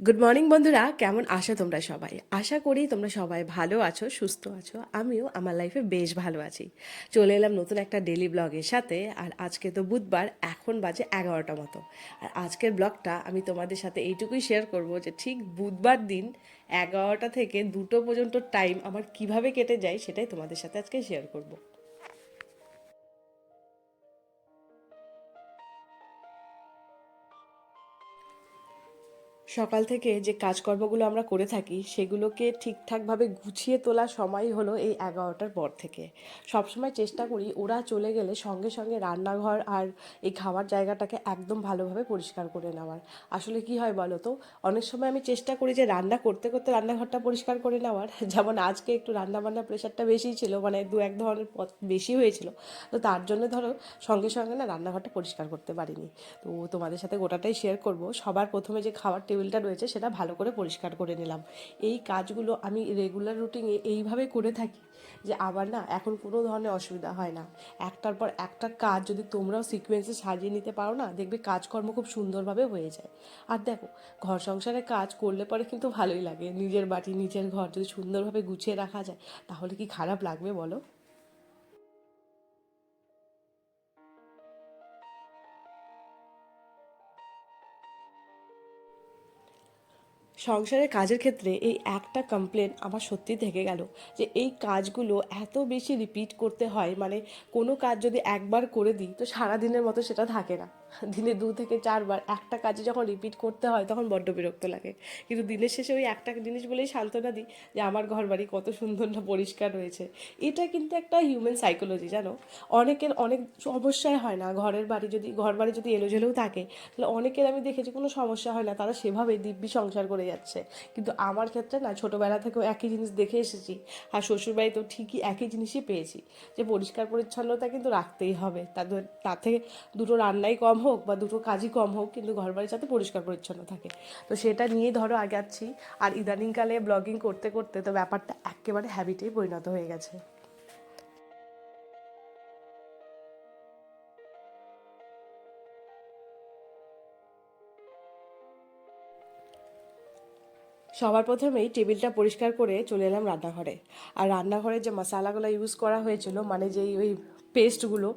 Good morning বন্ধুরা। কেমন আছো তোমরা সবাই? আশা করি তোমরা সবাই ভালো আছো, সুস্থ আছো। আমিও আমার লাইফে বেশ ভালো আছি। চলে এলাম নতুন একটা ডেলি ব্লগের সাথে, আর আজকে তো বুধবার, এখন বাজে এগারোটা মতো। আর আজকের ব্লগটা আমি তোমাদের সাথে এইটুকুই শেয়ার করব যে ঠিক বুধবার দিন এগারোটা থেকে দুটো পর্যন্ত টাইম আমার কীভাবে কেটে যায় সেটাই তোমাদের সাথে আজকে শেয়ার করব। সকাল থেকে যে কাজকর্মগুলো আমরা করে থাকি, সেগুলোকে ঠিকঠাকভাবে গুছিয়ে তোলার সময় হলো এই এগারোটার পর থেকে। সবসময় চেষ্টা করি ওরা চলে গেলে সঙ্গে সঙ্গে রান্নাঘর আর এই খাওয়ার জায়গাটাকে একদম ভালোভাবে পরিষ্কার করে নেওয়ার। আসলে কি হয় বলো তো? অনেক সময় আমি চেষ্টা করি যে রান্না করতে করতে রান্নাঘরটা পরিষ্কার করে নেওয়ার। যেমন আজকে একটু রান্না বান্নার প্রেশারটা বেশি ছিল মানে দু এক ধরনের পথ বেশি হয়েছিল। তো তার জন্য ধরো সঙ্গে সঙ্গে না রান্নাঘরটা পরিষ্কার করতে পারিনি। তো তোমাদের সাথে গোটাটাই শেয়ার করব। সবার প্রথমে যে খাবার টেবিলটা রয়েছে, সেটা ভালো করে পরিষ্কার করে নিলাম। এই কাজগুলো আমি রেগুলার রুটিনে এইভাবে করে থাকি যে আবার না এখন কোনো ধরনের অসুবিধা হয় না। একটার পর একটা কাজ যদি তোমরাও সিকোয়েন্সে সাজিয়ে নিতে পারো না, দেখবে কাজকর্ম খুব সুন্দরভাবে হয়ে যায়। আর দেখো, ঘর সংসারে কাজ করলে পরে কিন্তু ভালোই লাগে। নিজের বাড়ি নিজের ঘর যদি সুন্দরভাবে গুছিয়ে রাখা যায়, তাহলে কি খারাপ লাগবে বলো? সংসারের কাজের ক্ষেত্রে এই একটা কমপ্লেন আমার সত্যি থেকে গেল যে এই কাজগুলো এত বেশি রিপিট করতে হয় মানে কোনো কাজ যদি একবার করে দিই, তো সারাদিনের মতো সেটা থাকে না। দিনে দু থেকে চারবার একটা কাজে যখন রিপিট করতে হয় তখন বড্ড বিরক্ত লাগে। কিন্তু দিনের শেষে ওই একটা জিনিস বলেই সান্ত্বনা দিই যে আমার ঘর বাড়ি কত সুন্দর না পরিষ্কার রয়েছে এটা কিন্তু একটা হিউম্যান সাইকোলজি জানো? অনেকের অনেক সমস্যায় হয় না। ঘরের বাড়ি যদি ঘর বাড়ি যদি এলোঝেলেও থাকে, তাহলে অনেকের আমি দেখেছি কোনো সমস্যা হয় না। তারা সেভাবে দিব্যি সংসার করে যাচ্ছে। কিন্তু আমার ক্ষেত্রে না, ছোটোবেলা থেকেও একই জিনিস দেখে এসেছি। আর শ্বশুরবাড়িতেও ঠিকই একই জিনিসই পেয়েছি। যে পরিষ্কার পরিচ্ছন্নতা কিন্তু রাখতেই হবে। তাদের, তার দুটো রান্নাই কম হোক বা দুটো কাজই কম হোক, কিন্তু ঘর বাড়ি যাতে পরিষ্কার পরিচ্ছন্ন থাকে। তো সেটা নিয়ে ধরো আগাচ্ছি আর ইদানিংকালে ব্লগিং করতে করতে তো ব্যাপারটা একেবারে হ্যাবিটেই পরিণত হয়ে গেছে। সবার প্রথমেই টেবিলটা পরিষ্কার করে চলে এলাম রান্নাঘরে। আর রান্নাঘরে যে মশালাগুলো ইউজ করা হয়েছিল মানে যেই ওই পেস্টগুলো,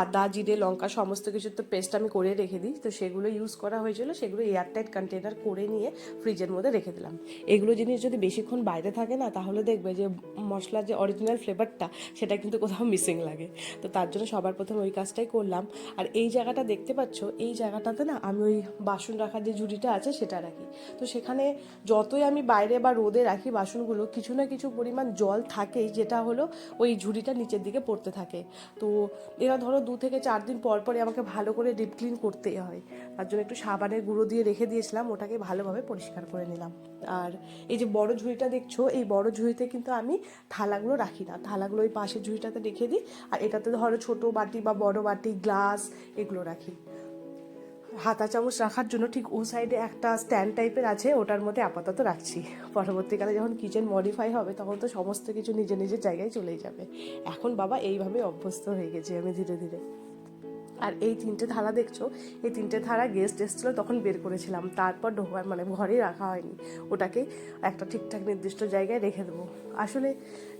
আদা, জিরে, লঙ্কা, সমস্ত কিছুর তো পেস্ট আমি করে রেখে দিই। তো সেগুলো ইউজ করা হয়েছিল, সেগুলো এয়ারটাইট কন্টেনার করে নিয়ে ফ্রিজের মধ্যে রেখে দিলাম। এগুলো জিনিস যদি বেশিক্ষণ বাইরে থাকে না, তাহলে দেখবে যে মশলার যে অরিজিনাল ফ্লেভারটা সেটা কিন্তু কোথাও মিসিং লাগে। তো তার জন্য সবার প্রথমে ওই কাজটাই করলাম। আর এই জায়গাটা দেখতে পাচ্ছ, এই জায়গাটাতে না আমি ওই বাসন রাখার যে ঝুড়িটা আছে, সেটা রাখি। তো সেখানে যতই আমি বাইরে বা রোদে রাখি বাসনগুলো, কিছু না কিছু পরিমাণ জল থাকেই, যেটা হলো ওই ঝুড়িটা নিচের দিকে পড়তে থাকে। তো এরা ধরো দু থেকে চার দিন পর পরে আমাকে ভালো করে ডিপ ক্লিন করতেই হয়। তার জন্য একটু সাবানের গুঁড়ো দিয়ে রেখে দিয়েছিলাম, ওটাকে ভালোভাবে পরিষ্কার করে নিলাম। আর এই যে বড় ঝুড়িটা দেখছ, এই বড় ঝুড়িতে কিন্তু আমি থালাগুলো রাখি না। থালাগুলো ওই পাশের ঝুড়িটাতে রেখে দিই, আর এটাতে ধরো ছোট বাটি বা বড় বাটি, গ্লাস এগুলো রাখি। হাতা চামচ রাখার জন্য ঠিক ও সাইডে একটা স্ট্যান্ড টাইপের আছে, ওটার মধ্যে আপাতত রাখছি। পরবর্তীকালে যখন কিচেন মডিফাই হবে, তখন তো সমস্ত কিছু নিজে নিজের জায়গায় চলেই যাবে। এখন বাবা এইভাবে অভ্যস্ত হয়ে গেছি আমি ধীরে ধীরে। আর এই তিনটে থালা দেখছ? এই তিনটে থালা গেস্ট এসেছিল, তখন বের করেছিলাম। তারপর ঢোকার মানে ঘরেই রাখা হয়নি। ওটাকে একটা ঠিকঠাক নির্দিষ্ট জায়গায় রেখে দেবো। আসলে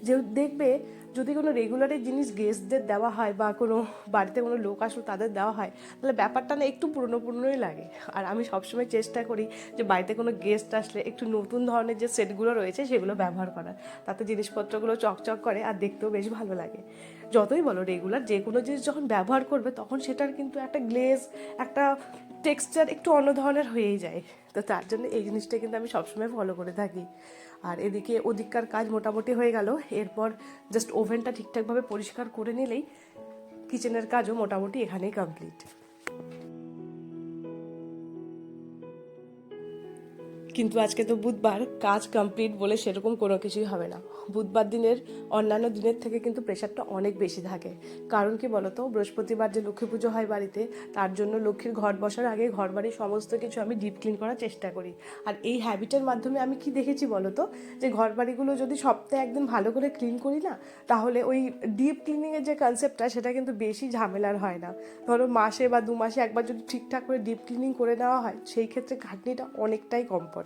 যে দেখবে, যদি কোনো রেগুলারের জিনিস গেস্টদের দেওয়া হয় বা কোনো বাড়িতে কোনো লোক আসলো তাদের দেওয়া হয়, তাহলে ব্যাপারটা না একটু পুরনো পুরনোই লাগে। আর আমি সবসময় চেষ্টা করি যে বাড়িতে কোনো গেস্ট আসলে একটু নতুন ধরনের যে সেটগুলো রয়েছে সেগুলো ব্যবহার করার। তাতে জিনিসপত্রগুলো চকচক করে আর দেখতেও বেশ ভালো লাগে। যতই বলো রেগুলার যে কোনো জিনিস যখন ব্যবহার করবে, তখন সেটার কিন্তু একটা গ্লেজ একটা টেক্সচার একটু অন্য ধরনের হয়েই যায়। তো তার জন্য এই জিনিসটা কিন্তু আমি সবসময় ফলো করে থাকি। আর এদিকে ওদিককার কাজ মোটামুটি হয়ে গেল। এরপর জাস্ট ওভেনটা ঠিকঠাকভাবে পরিষ্কার করে নিলেই কিচেনের কাজও মোটামুটি এখানেই কমপ্লিট কিন্তু আজকে তো বুধবার কাজ কমপ্লিট বলে সেরকম কোনো কিছুই হবে না। বুধবার দিনের অন্যান্য দিনের থেকে কিন্তু প্রেশারটা অনেক বেশি থাকে। কারণ কি বলতো? বৃহস্পতিবার যে লক্ষ্মী পুজো হয় বাড়িতে, তার জন্য লক্ষ্মীর ঘর বসার আগে ঘর বাড়ির সমস্ত কিছু আমি ডিপ ক্লিন করার চেষ্টা করি। আর এই হ্যাবিটের মাধ্যমে আমি কি দেখেছি বলতো? যে ঘর বাড়িগুলো যদি সপ্তাহে একদিন ভালো করে ক্লিন করি না, তাহলে ওই ডিপ ক্লিনিংয়ের যে কনসেপ্টটা সেটা কিন্তু বেশি ঝামেলার হয় না। ধরো মাসে বা দু মাসে একবার যদি ঠিকঠাক করে ডিপ ক্লিনিং করে নেওয়া হয়, সেই ক্ষেত্রে খাটনিটা অনেকটাই কম পড়ে।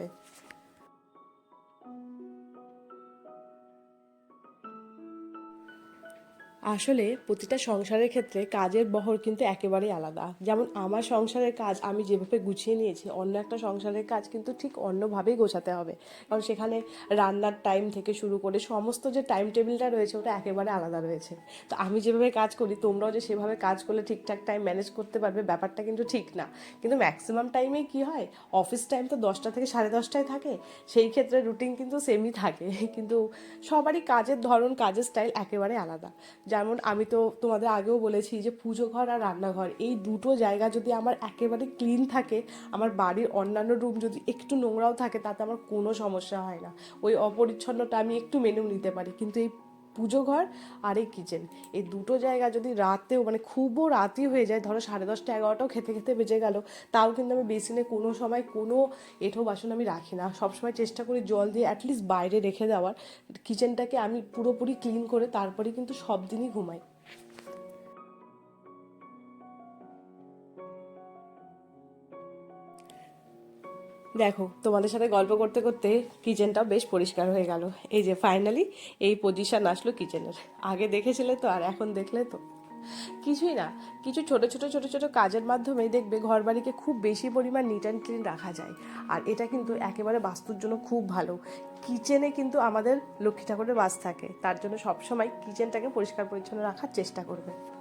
আসলে প্রতিটা সংসারের ক্ষেত্রে কাজের বহর কিন্তু একেবারেই আলাদা। যেমন আমার সংসারের কাজ আমি যেভাবে গুছিয়ে নিয়েছি, অন্য একটা সংসারের কাজ কিন্তু ঠিক অন্যভাবেই গোছাতে হবে। কারণ সেখানে রান্নার টাইম থেকে শুরু করে সমস্ত যে টাইম টেবিলটা রয়েছে ওটা একেবারে আলাদা রয়েছে। তো আমি যেভাবে কাজ করি, তোমরাও যে সেভাবে কাজ করলে ঠিকঠাক টাইম ম্যানেজ করতে পারবে, ব্যাপারটা কিন্তু ঠিক না। কিন্তু ম্যাক্সিমাম টাইমে কি হয়? অফিস টাইম তো দশটা থেকে সাড়ে দশটায় থাকে, সেই ক্ষেত্রে রুটিন কিন্তু সেমই থাকে। কিন্তু সবারই কাজের ধরন, কাজের স্টাইল একেবারে আলাদা। যেমন আমি তো তোমাদের আগেও বলেছি যে পুজো ঘর আর রান্নাঘর, এই দুটো জায়গা যদি আমার একেবারে ক্লিন থাকে, আমার বাড়ির অন্যান্য রুম যদি একটু নোংরাও থাকে, তাতে আমার কোনো সমস্যা হয় না। ওই অপরিচ্ছন্নটা আমি একটু মেনেও নিতে পারি। কিন্তু এই পুজো ঘর আর এই কিচেন এই দুটো জায়গা যদি রাতেও মানে খুবও রাতি হয়ে যায়, ধরো সাড়ে দশটা, এগারোটাও খেতে খেতে বেজে গেল, তাও কিন্তু আমি বেসিনে কোনো সময় কোনো এঁঠো বাসন আমি রাখি না। সবসময় চেষ্টা করি জল দিয়ে অ্যাটলিস্ট বাইরে রেখে দেওয়ার। কিচেনটাকে আমি পুরোপুরি ক্লিন করে তারপরে কিন্তু সব দিনই ঘুমাই। দেখো, তোমাদের সাথে গল্প করতে করতে কিচেনটাও বেশ পরিষ্কার হয়ে গেল। এই যে ফাইনালি এই পজিশন আসলো কিচেনের আগে দেখেছিলে তো, আর এখন দেখলে তো। কিছুই না, কিছু ছোট ছোট ছোট ছোট কাজের মাধ্যমে দেখবে ঘর বাড়িকে খুব বেশি পরিমাণ নিট অ্যান্ড ক্লিন রাখা যায়। আর এটা কিন্তু একেবারে বাস্তুর জন্য খুব ভালো। কিচেনে কিন্তু আমাদের লক্ষ্মী ঠাকুরের বাস থাকে। তার জন্য সবসময় কিচেনটাকে পরিষ্কার পরিচ্ছন্ন রাখার চেষ্টা করবে।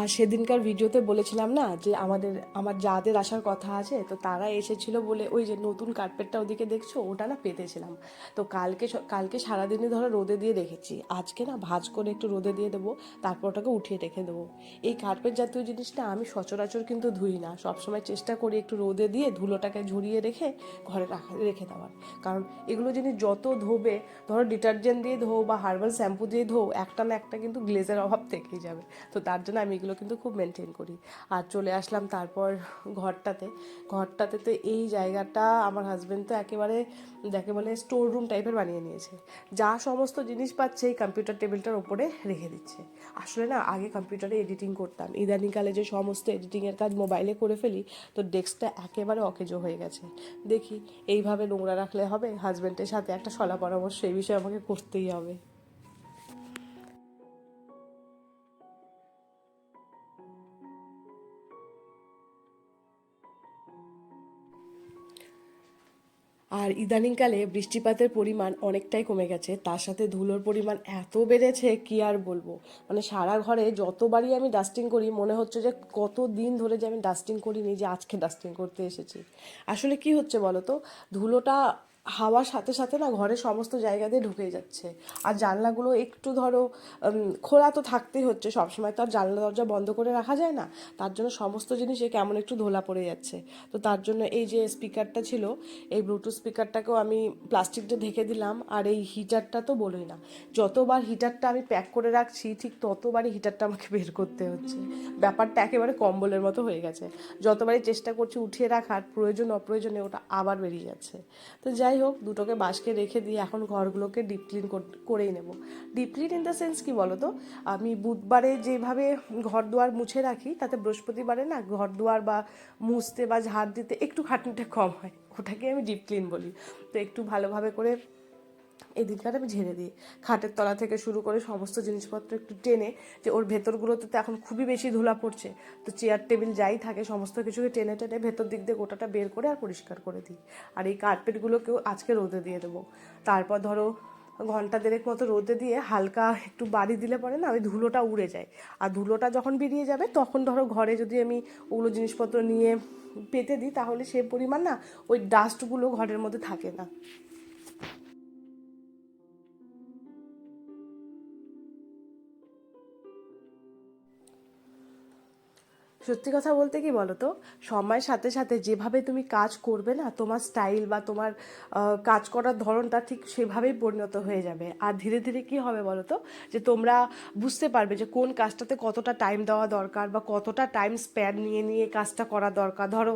আর সেদিনকার ভিডিওতে বলেছিলাম না যে আমাদের, আমার যাদের আসার কথা আছে, তো তারা এসেছিল বলে ওই যে নতুন কার্পেটটা ওদিকে দেখছ, ওটা না পেতেছিলাম। তো কালকে কালকে সারাদিনই ধরো রোদে দিয়ে রেখেছি। আজকে না ভাজ করে একটু রোদে দিয়ে দেবো, তারপর ওটাকে উঠিয়ে রেখে দেবো। এই কার্পেট জাতীয় জিনিসটা আমি সচরাচর কিন্তু ধুই না। সবসময় চেষ্টা করি একটু রোদে দিয়ে ধুলোটাকে ঝরিয়ে রেখে ঘরে রাখা, রেখে দেওয়ার। কারণ এগুলো জিনিস যত ধোবে, ধরো ডিটারজেন্ট দিয়ে ধো বা হার্বাল শ্যাম্পু দিয়ে ধো একটা না একটা কিন্তু গ্লেজের অভাব থেকেই যাবে। তো তার জন্য আমি এগুলো কিন্তু খুব মেনটেন করি। আর চলে আসলাম তারপর ঘরটাতে। ঘরটাতে তো এই জায়গাটা আমার হাজব্যান্ড তো একেবারে যাকে বলে স্টোর রুম টাইপের বানিয়ে নিয়েছে। যা সমস্ত জিনিস পাচ্ছে এই কম্পিউটার টেবিলটার ওপরে রেখে দিচ্ছে। আসলে না, আগে কম্পিউটারে এডিটিং করতাম। ইদানিংকালে যে সমস্ত এডিটিংয়ের কাজ মোবাইলে করে ফেলি, তো ডেস্কটা একেবারে অকেজো হয়ে গেছে। দেখি, এইভাবে নোংরা রাখলে হবে? হাজব্যান্ডের সাথে একটা সলা পরামর্শ এই বিষয়ে আমাকে করতেই হবে। আর ইদানিংকালে বৃষ্টিপাতের পরিমাণ অনেকটাই কমে গেছে। তার সাথে ধুলোর পরিমাণ এত বেড়েছে, কি আর বলব? মানে সারা ঘরে যতবারই আমি ডাস্টিং করি, মনে হচ্ছে যে কত দিন ধরে যে আমি ডাস্টিং করিনি, যে আজকে ডাস্টিং করতে এসেছি। আসলে কি হচ্ছে বলো তো ধুলোটা হাওয়ার সাথে সাথে না ঘরের সমস্ত জায়গা দিয়ে ঢুকে যাচ্ছে। আর জানলাগুলো একটু ধরো খোলা তো থাকতেই হচ্ছে সবসময়। তো আর জানলা, দরজা বন্ধ করে রাখা যায় না? তার জন্য সমস্ত জিনিসে কেমন একটু ধোলা পড়ে যাচ্ছে। তো তার জন্য এই যে স্পিকারটা ছিল, এই ব্লুটুথ স্পিকারটাকেও আমি প্লাস্টিকটা ঢেকে দিলাম। আর এই হিটারটা তো বলোই না। যতবার হিটারটা আমি প্যাক করে রাখছি, ঠিক ততবারই হিটারটা আমাকে বের করতে হচ্ছে। ব্যাপারটা একেবারে কম্বলের মতো হয়ে গেছে। যতবারই চেষ্টা করছি উঠিয়ে রাখার প্রয়োজন অপ্রয়োজনে ওটা আবার বেরিয়ে যাচ্ছে। তো যাই হোক, দুটোকে বাসকে রেখে দিয়ে এখন ঘরগুলোকে ডিপ ক্লিন করেই নেব। Deep clean in the sense কী বলো তো আমি বুধবারে যেভাবে ঘর দুয়ার মুছে রাখি, তাতে বৃহস্পতিবারে না ঘর দুয়ার বা মুছতে বা ঝাড় দিতে একটু খাটনিটা কম হয়। ওটাকে আমি ডিপ ক্লিন বলি। তো একটু ভালোভাবে করে এই দিনকার আমি ঝেড়ে দিই। খাটের তলা থেকে শুরু করে সমস্ত জিনিসপত্র একটু টেনে যে ওর ভেতরগুলোতে তো এখন খুবই বেশি ধুলা পড়ছে, তো চেয়ার টেবিল যাই থাকে সমস্ত কিছুকে টেনে টেনে ভেতর দিক দিয়ে গোটাটা বের করে আর পরিষ্কার করে দিই। আর এই কার্পেটগুলোকেও আজকে রোদে দিয়ে দেবো। তারপর ধরো ঘণ্টা দেড়েক মতো রোদে দিয়ে হালকা একটু বাড়ি দিলে পরে না ওই ধুলোটা উড়ে যায়। আর ধুলোটা যখন বেরিয়ে যাবে তখন ধরো ঘরে যদি আমি ওগুলো জিনিসপত্র নিয়ে পেতে দিই তাহলে সে পরিমাণ না ওই ডাস্টগুলো ঘরের মধ্যে থাকে না। সত্যি কথা বলতে কি বলো তো সময়ের সাথে সাথে যেভাবে তুমি কাজ করবে না, তোমার স্টাইল বা তোমার কাজ করার ধরনটা ঠিক সেভাবেই পরিণত হয়ে যাবে। আর ধীরে ধীরে কি হবে বলো তো যে তোমরা বুঝতে পারবে যে কোন কাজটাতে কতটা টাইম দেওয়া দরকার বা কতটা টাইম স্প্যান নিয়ে নিয়ে কাজটা করা দরকার। ধরো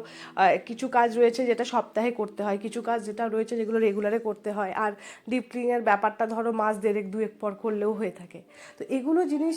কিছু কাজ রয়েছে যেটা সপ্তাহে করতে হয়, কিছু কাজ যেটা রয়েছে যেগুলো রেগুলারে করতে হয়। আর ডিপ ক্লিনের ব্যাপারটা ধরো মাস দেড়েক, দুয়েক পর করলেও হয়ে থাকে। তো এগুলো জিনিস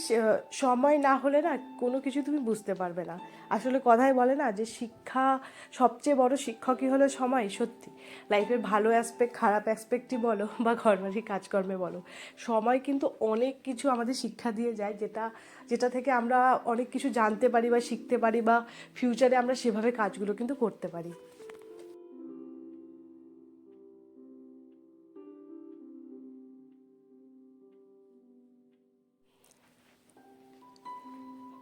সময় না হলে না কোনো কিছু তুমি বুঝতে পারবে না। আসলে কথাই বলে না যে শিক্ষা সবচেয়ে বড় শিক্ষকই হলো সময়, সত্যি। লাইফের ভালো অ্যাসপেক্ট খারাপ অ্যাসপেক্টই বলো বা ঘরবাড়ি কাজকর্মে বলো। সময় কিন্তু অনেক কিছু আমাদের শিক্ষা দিয়ে যায় যেটা যেটা থেকে আমরা অনেক কিছু জানতে পারি বা শিখতে পারি বা ফিউচারে আমরা সেভাবে কাজগুলো কিন্তু করতে পারি।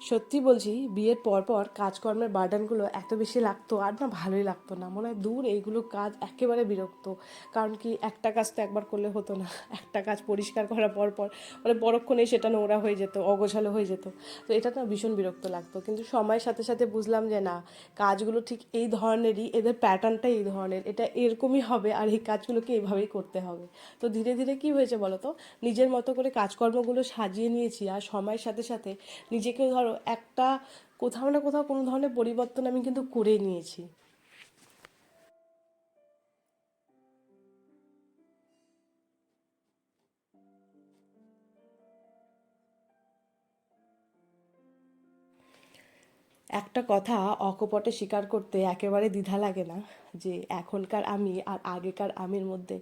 সত্যি বলছি, বিয়ের পর পর কাজকর্মের বার্ডেনগুলো এত বেশি লাগতো, আর না ভালোই লাগতো না। মনে হয় দূর এইগুলো কাজ একেবারে বিরক্ত। কারণ কি একটা কাজ তো একবার করলে হতো না, একটা কাজ পরিষ্কার করার পর পর মানে পরক্ষণেই সেটা নোংরা হয়ে যেত, অগোছালো হয়ে যেত। তো এটা না ভীষণ বিরক্ত লাগতো। কিন্তু সময়ের সাথে সাথে বুঝলাম যে না, কাজগুলো ঠিক এই ধরনেরই, এদের প্যাটার্নটা এই ধরনের, এটা এরকমই হবে আর এই কাজগুলোকে এইভাবেই করতে হবে। তো ধীরে ধীরে কি হয়েছে বলো তো নিজের মতো করে কাজকর্মগুলো সাজিয়ে নিয়েছি আর সময়ের সাথে সাথে নিজেকেও ধরো একটা কোথাও না কোথাও কোনো ধরনের পরিবর্তন আমি কিন্তু করে নিয়েছি। একটা কথা অকপটে স্বীকার করতে একেবারে দ্বিধা লাগে না যে এখনকার আমি আর আগেকার আমির মধ্যে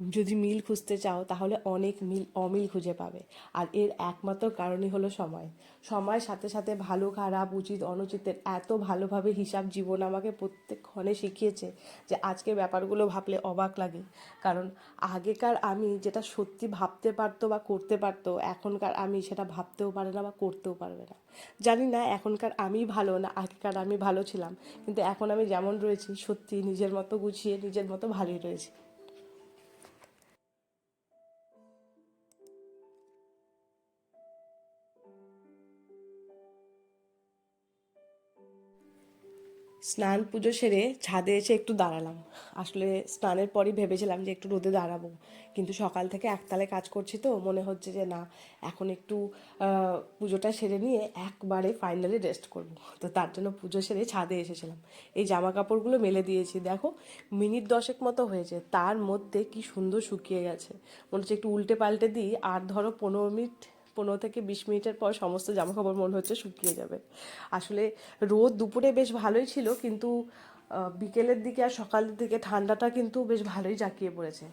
যদি মিল খুঁজতে চাও, তাহলে অনেক মিল, অমিল খুঁজে পাবে। আর এর একমাত্র কারণই হলো সময়। সময়ের সাথে সাথে ভালো, খারাপ, উচিত, অনুচিতের এত ভালোভাবে হিসাব জীবন আমাকে প্রত্যেক ক্ষণে শিখিয়েছে যে আজকে ব্যাপারগুলো ভাবলে অবাক লাগে। কারণ আগেকার আমি যেটা সত্যি ভাবতে পারতো বা করতে পারতো, এখনকার আমি সেটা ভাবতেও পারে না বা করতেও পারবে না। জানি না এখনকার আমি ভালো না আগেকার আমি ভালো ছিলাম, কিন্তু এখন আমি যেমন রয়েছি, সত্যি নিজের মতো গুছিয়ে, নিজের মতো ভালোই রয়েছি। স্নান পুজো সেরে ছাদে এসে একটু দাঁড়ালাম। আসলে স্নানের পরই ভেবেছিলাম যে একটু রোদে দাঁড়াবো। কিন্তু সকাল থেকে একতালে কাজ করছি তো, মনে হচ্ছে যে না, এখন একটু পুজোটা সেরে নিয়ে একবারে ফাইনালি রেস্ট করব। তো তার জন্য পুজো সেরে ছাদে এসেছিলাম। এই জামা কাপড়গুলো মেলে দিয়েছি। দেখো, মিনিট দশেক মতো হয়েছে। তার মধ্যে কি সুন্দর শুকিয়ে গেছে। মনে হচ্ছে একটু উল্টে পাল্টে দিই। আর ধরো পনেরো মিনিট পনেরো থেকে বিশ মিনিটের পর সমস্ত জামাকাপড় মনে হচ্ছে শুকিয়ে যাবে। আসলে রোদ দুপুরে বেশ ভালোই ছিল, কিন্তু বিকেলের দিকে আর সকালের দিকে ঠান্ডাটা কিন্তু বেশ ভালোই জাঁকিয়ে পড়েছে।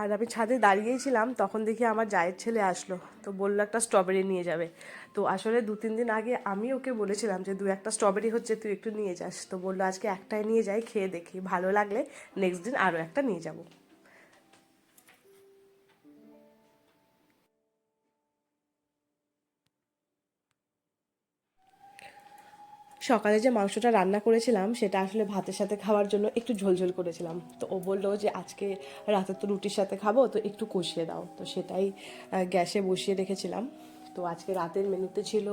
আর আমি ছাদে দাঁড়িয়েই ছিলাম, তখন দেখি আমার জায়ের ছেলে আসলো। তো বলল একটা স্ট্রবেরি নিয়ে যাবে। তো আসলে দু তিন দিন আগে আমি ওকে বলেছিলাম যে, দু একটা স্ট্রবেরি হচ্ছে, তুই একটু নিয়ে যাস। তো বলল, আজকে একটাই নিয়ে যাই, খেয়ে দেখি। ভালো লাগলে নেক্সট দিন আরও একটা নিয়ে যাব। সকালে যে মাংসটা রান্না করেছিলাম, সেটা আসলে ভাতের সাথে খাওয়ার জন্য একটু ঝোলঝোল করেছিলাম। তো ও বলল যে, আজকে রাতে তো রুটির সাথে খাব, তো একটু কষিয়ে দাও। তো সেটাই গ্যাসে বসিয়ে রেখেছিলাম। তো আজকে রাতের মেনুতে ছিল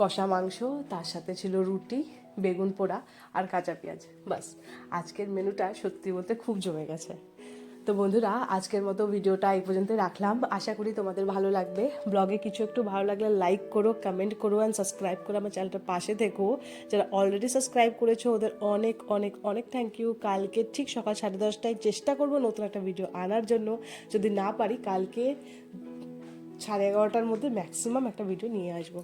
কষা মাংস, তার সাথে ছিল রুটি, বেগুন পোড়া আর কাঁচা পেঁয়াজ। বাস, আজকের মেনুটা সত্যি বলতে খুব জমে গেছে। তো বন্ধুরা, আজকের মতো ভিডিওটা এই পর্যন্ত রাখলাম। আশা করি তোমাদের ভালো লাগবে। ব্লগে কিছু একটু ভালো লাগলে লাইক করো কমেন্ট করো অ্যান্ড সাবস্ক্রাইব করো আমার চ্যানেলটার পাশে থেকো। যারা অলরেডি সাবস্ক্রাইব করেছ, ওদের অনেক অনেক অনেক থ্যাংক ইউ কালকে ঠিক সকাল সাড়ে দশটায় চেষ্টা করব নতুন একটা ভিডিও আনার জন্য। যদি না পারি, কালকে সাড়ে এগারোটার মধ্যে ম্যাক্সিমাম একটা ভিডিও নিয়ে আসব।